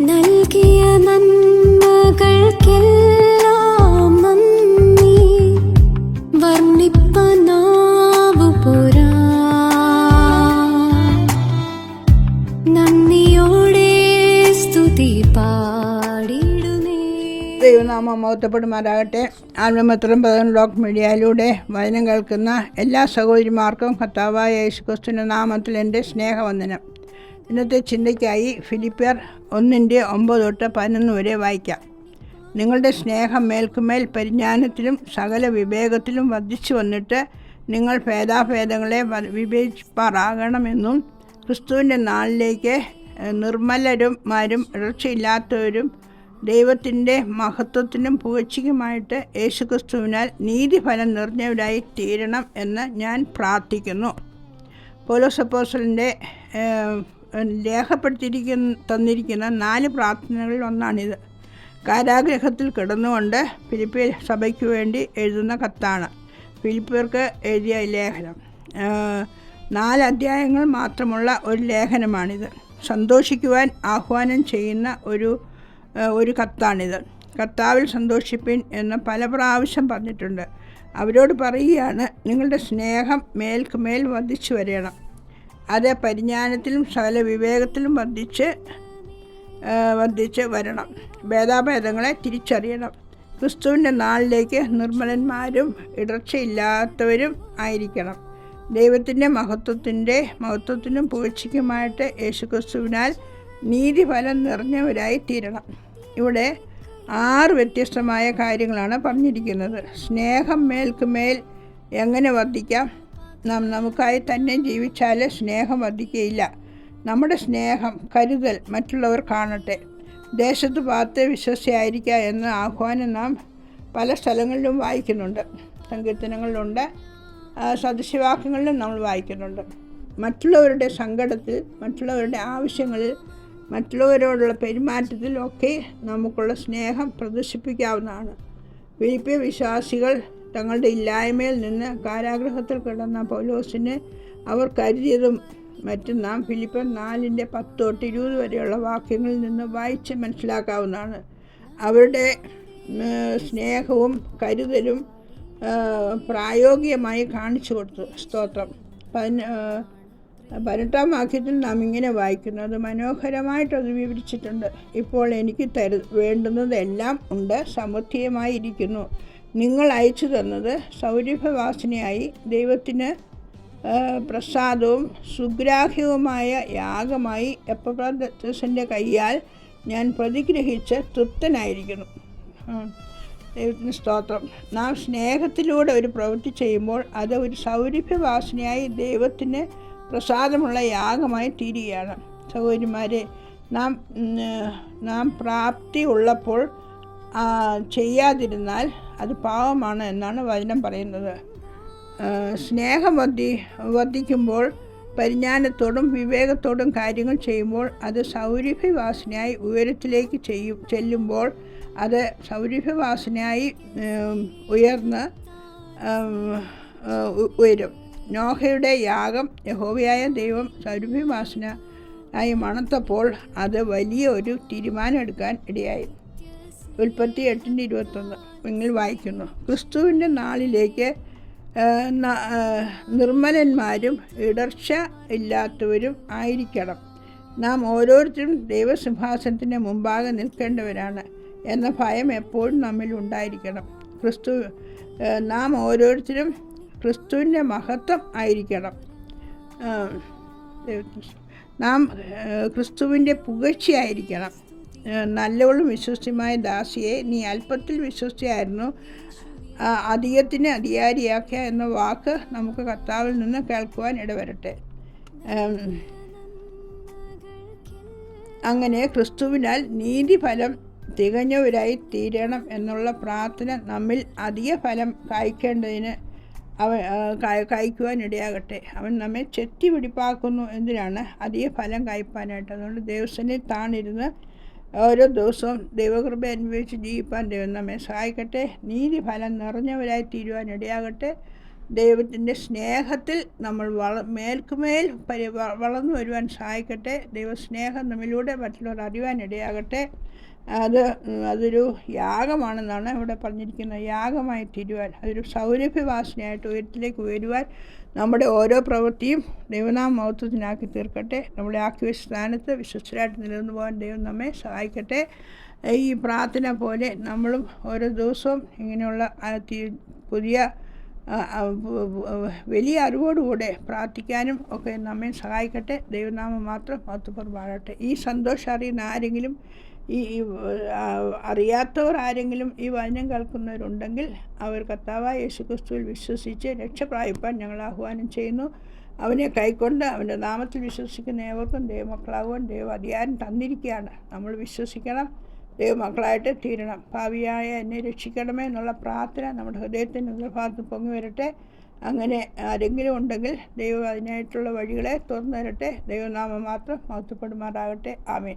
നൽകിയ നന്മകൾക്കെല്ലാം നന്ദി. വർണിപ്പനാവു പോരാ. നന്ദിയോടെ സ്തുതി പാടിടുമേ ദൈവനാമം മഹത്വപ്പെടുമാറാകട്ടെ ആത്മമിത്രം പദം ഡോക് മീഡിയയിലൂടെ വചനം കേൾക്കുന്ന എല്ലാ സഹോദരിമാർക്കും കർത്താവായ യേശുക്രിസ്തുവിന്റെ നാമത്തിൽ എന്റെ സ്നേഹവന്ദനം. ഇന്നത്തെ ചിന്തയ്ക്കായി ഫിലിപ്പിയർ ഒന്നിന്റെ ഒമ്പത് തൊട്ട് പതിനൊന്ന് വരെ വായിക്കാം. നിങ്ങളുടെ സ്നേഹം മേൽക്കുമേൽ പരിജ്ഞാനത്തിലും സകല വിവേകത്തിലും വർദ്ധിച്ചു വന്നിട്ട് നിങ്ങൾ ഭേദാഭേദങ്ങളെ വിവേചിപ്പാറാകണമെന്നും ക്രിസ്തുവിന്റെ നാളിലേക്ക് നിർമ്മലരുമാരും നിർമ്മലരും മാരും ഇടർച്ചയില്ലാത്തവരും ദൈവത്തിന്റെ മഹത്വത്തിനും പുകഴ്ചയ്ക്കുമായിട്ട് യേശുക്രിസ്തുവിനാൽ നീതിഫലം നിറഞ്ഞവരായി തീരണം എന്ന് ഞാൻ പ്രാർത്ഥിക്കുന്നു. പോലോസപ്പോസലിന്റെ രേഖപ്പെടുത്തിയിരിക്കുന്ന തന്നിരിക്കുന്ന നാല് പ്രാർത്ഥനകളിൽ ഒന്നാണിത്. കാരാഗ്രഹത്തിൽ കിടന്നുകൊണ്ട് ഫിലിപ്പിയ സഭയ്ക്ക് വേണ്ടി എഴുതുന്ന കത്താണ്. ഫിലിപ്പിയർക്ക് എഴുതിയ ലേഖനം. നാല് അധ്യായങ്ങൾ മാത്രമുള്ള ഒരു ലേഖനമാണിത്. സന്തോഷിക്കുവാൻ ആഹ്വാനം ചെയ്യുന്ന ഒരു ഒരു കത്താണിത്. കർത്താവിൽ സന്തോഷിപ്പിൻ എന്ന് പല പ്രാവശ്യം പറഞ്ഞിട്ടുണ്ട്. അവരോട് പറയുകയാണ് നിങ്ങളുടെ സ്നേഹം മേൽക്ക് മേൽ വർദ്ധിച്ചു വരണം അത് പരിജ്ഞാനത്തിലും സകല വിവേകത്തിലും വർദ്ധിച്ച് വർദ്ധിച്ച് വരണം. ഭേദാഭേദങ്ങളെ തിരിച്ചറിയണം. ക്രിസ്തുവിന്റെ നാളിലേക്ക് നിർമ്മലന്മാരും ഇടർച്ചയില്ലാത്തവരും ആയിരിക്കണം. ദൈവത്തിന്റെ മഹത്വത്തിന്റെ മഹത്വത്തിനും പൂഴ്ചയ്ക്കുമായിട്ട് യേശുക്രിസ്തുവിനാൽ നീതിഫലം നിറഞ്ഞവരായി തീരണം. ഇവിടെ ആറ് വ്യത്യസ്തമായ കാര്യങ്ങളാണ് പറഞ്ഞിരിക്കുന്നത്. സ്നേഹം മേൽക്കുമേൽ എങ്ങനെ വർദ്ധിക്കാം? നാം നമുക്കായി തന്നെ ജീവിച്ചാൽ സ്നേഹം വർദ്ധിക്കുകയില്ല. നമ്മുടെ സ്നേഹം കരുതൽ മറ്റുള്ളവർ കാണട്ടെ. ദേശത്ത് പാത്ത് വിശ്വസിയായിരിക്കുക എന്ന ആഹ്വാനം നാം പല സ്ഥലങ്ങളിലും വായിക്കുന്നുണ്ട്. സങ്കീർത്തനങ്ങളിലുണ്ട്. സദൃശ്യവാക്യങ്ങളിലും നമ്മൾ വായിക്കുന്നുണ്ട്. മറ്റുള്ളവരുടെ സങ്കടത്തിൽ മറ്റുള്ളവരുടെ ആവശ്യങ്ങളിൽ മറ്റുള്ളവരോടുള്ള പെരുമാറ്റത്തിലൊക്കെ നമുക്കുള്ള സ്നേഹം പ്രദർശിപ്പിക്കാവുന്നതാണ്. ഫിലിപ്പിയ വിശ്വാസികൾ തങ്ങളുടെ ഇല്ലായ്മയിൽ നിന്ന് കാരാഗ്രഹത്തിൽ കിടന്ന പൗലോസിന് അവർ കരുതിയതും മറ്റും നാം ഫിലിപ്പൻ നാലിന്റെ പത്ത് തൊട്ട് ഇരുപത് വരെയുള്ള വാക്യങ്ങളിൽ നിന്ന് വായിച്ച് മനസ്സിലാക്കാവുന്നതാണ്. അവരുടെ സ്നേഹവും കരുതലും പ്രായോഗികമായി കാണിച്ചു കൊടുത്തു. സ്തോത്രം. പതിന പതിനെട്ടാം വാക്യത്തിൽ നാം ഇങ്ങനെ വായിക്കുന്നത് അത് മനോഹരമായിട്ട് വിവരിച്ചിട്ടുണ്ട്. ഇപ്പോൾ എനിക്ക് തരു വേണ്ടുന്നതെല്ലാം ഉണ്ട്. സമൃദ്ധിയുമായിരിക്കുന്നു. നിങ്ങൾ അയച്ചു തന്നത് സൗരഭവാസിനിയായി. ദൈവത്തിന് പ്രസാദവും സുഗ്രാഹ്യവുമായ യാഗമായി എപ്പപ്രദത്തിന്റെ കയ്യാൽ ഞാൻ പ്രതിഗ്രഹിച്ച് തൃപ്തനായിരിക്കുന്നു. ദൈവത്തിന് സ്തോത്രം. നാം സ്നേഹത്തിലൂടെ ഒരു പ്രവൃത്തി ചെയ്യുമ്പോൾ അത് ഒരു സൗരഭ്യവാസനയായി ദൈവത്തിന് പ്രസാദമുള്ള യാഗമായി തീരുകയാണ്. സൗകര്യന്മാരെ നാം നാം പ്രാപ്തി ഉള്ളപ്പോൾ ചെയ്യാതിരുന്നാൽ അത് പാവമാണ് എന്നാണ് വചനം പറയുന്നത്. സ്നേഹം വർദ്ധി വർദ്ധിക്കുമ്പോൾ പരിജ്ഞാനത്തോടും വിവേകത്തോടും കാര്യങ്ങൾ ചെയ്യുമ്പോൾ അത് സൗരഭ്യവാസനയായി ഉയരത്തിലേക്ക് ചെയ്യും ചെല്ലുമ്പോൾ അത് സൗരഭ്യവാസനയായി ഉയർന്ന് ഉയരും. നോഹയുടെ യാഗം യഹോവയായ ദൈവം സൗരഭ്യവാസന ആയി മണത്തപ്പോൾ അത് വലിയ ഒരു തീരുമാനം എടുക്കാൻ ഇടയായി. ഉൽപ്പത്തി എട്ടിന്റെ ഇരുപത്തൊന്ന്. നിങ്ങൾ വായിക്കുന്നു. ക്രിസ്തുവിന്റെ നാളിലേക്ക് നിർമ്മലന്മാരും ഇടർച്ച ഇല്ലാത്തവരും ആയിരിക്കണം. നാം ഓരോരുത്തരും ദൈവസിംഹാസനത്തിന് മുമ്പാകെ നിൽക്കേണ്ടവരാണ് എന്ന ഭയം എപ്പോഴും നമ്മിൽ ഉണ്ടായിരിക്കണം. ക്രിസ്തു നാം ഓരോരുത്തരും ക്രിസ്തുവിന്റെ മഹത്വം ആയിരിക്കണം. നാം ക്രിസ്തുവിന്റെ പുകഴ്ചയായിരിക്കണം. നല്ലവളും വിശ്വസ്യമായ ദാസിയെ നീ അല്പത്തിൽ വിശ്വസ്തയായിരുന്നു. ആ, അധികത്തിന് അധികാരിയാക്കുക എന്ന വാക്ക് നമുക്ക് കർത്താവിൽ നിന്ന് കേൾക്കുവാൻ ഇടവരട്ടെ. അങ്ങനെ ക്രിസ്തുവിനാൽ നീതിഫലം തികഞ്ഞവരായി തീരണം എന്നുള്ള പ്രാർത്ഥന നമ്മിൽ അധിക ഫലം കായ്ക്കേണ്ടതിന് അവൻ കായ്ക്കുവാൻ ഇടയാകട്ടെ. അവൻ നമ്മെ ചെത്തി പിടിപ്പാക്കുന്നു എന്തിനാണ്? അധിക ഫലം കായ്പാനായിട്ട് അതുകൊണ്ട് ദേവസ്വനെ താണിരുന്ന് ഓരോ ദിവസവും ദൈവകൃപ അനുഭവിച്ച് ജീവിപ്പാൻ ദൈവം നമ്മെ സഹായിക്കട്ടെ. നീതി ഫലം നിറഞ്ഞവരായി തീരുവാൻ ഇടയാകട്ടെ. ദൈവത്തിന്റെ സ്നേഹത്തിൽ നമ്മൾ വള മേൽക്കുമേൽ പരി വളർന്നു വരുവാൻ സഹായിക്കട്ടെ. ദൈവസ്നേഹം നമ്മിലൂടെ മറ്റുള്ളവർ അറിയുവാനിടയാകട്ടെ അത് അതൊരു യാഗമാണെന്നാണ് ഇവിടെ പറഞ്ഞിരിക്കുന്നത്. യാഗമായി തീരുവാൻ അതൊരു സൗരഭ്യവാസനയായിട്ട് ഉയരത്തിലേക്ക് ഉയരുവാൻ നമ്മുടെ ഓരോ പ്രവൃത്തിയും ദൈവനാമ മഹത്വത്തിനാക്കി തീർക്കട്ടെ. നമ്മളെ ആക്കി വെച്ച സ്ഥാനത്ത് വിശ്വസ്തരായിട്ട് നിലനിന്ന് പോകാൻ ദൈവം നമ്മെ സഹായിക്കട്ടെ. ഈ പ്രാർത്ഥന പോലെ നമ്മളും ഓരോ ദിവസവും ഇങ്ങനെയുള്ള പുതിയ വലിയ അറിവോടുകൂടെ പ്രാർത്ഥിക്കാനും ഒക്കെ നമ്മെ സഹായിക്കട്ടെ. ദൈവനാമം മാത്രം മഹത്വപ്പെടുമാറട്ടെ ഈ സന്തോഷം അറിയുന്ന ആരെങ്കിലും ഈ ഈ, അറിയാത്തവർ ആരെങ്കിലും ഈ വചനം കേൾക്കുന്നവരുണ്ടെങ്കിൽ അവർ കർത്താവായ യേശുക്രിസ്തുവിൽ വിശ്വസിച്ച് രക്ഷപ്രായപ്പാൻ ഞങ്ങൾ ആഹ്വാനം ചെയ്യുന്നു. അവനെ കൈക്കൊണ്ട് അവന്റെ നാമത്തിൽ വിശ്വസിക്കുന്ന ഏവർക്കും ദൈവമക്കളാകുവാൻ ദൈവം അധികാരം തന്നിരിക്കുകയാണ്. നമ്മൾ വിശ്വസിക്കണം. ദൈവമക്കളായിട്ട് തീരണം. ഭാവിയായ എന്നെ രക്ഷിക്കണമേ എന്നുള്ള പ്രാർത്ഥന നമ്മുടെ ഹൃദയത്തിന്റെ ഉൾഭാഗത്ത് പൊങ്ങി വരട്ടെ. അങ്ങനെ ആരെങ്കിലും ഉണ്ടെങ്കിൽ ദൈവം അതിനായിട്ടുള്ള വഴികളെ തുറന്നു തരട്ടെ. ദൈവനാമം മാത്രം മഹത്വപ്പെടുമാറാകട്ടെ. ആമേൻ.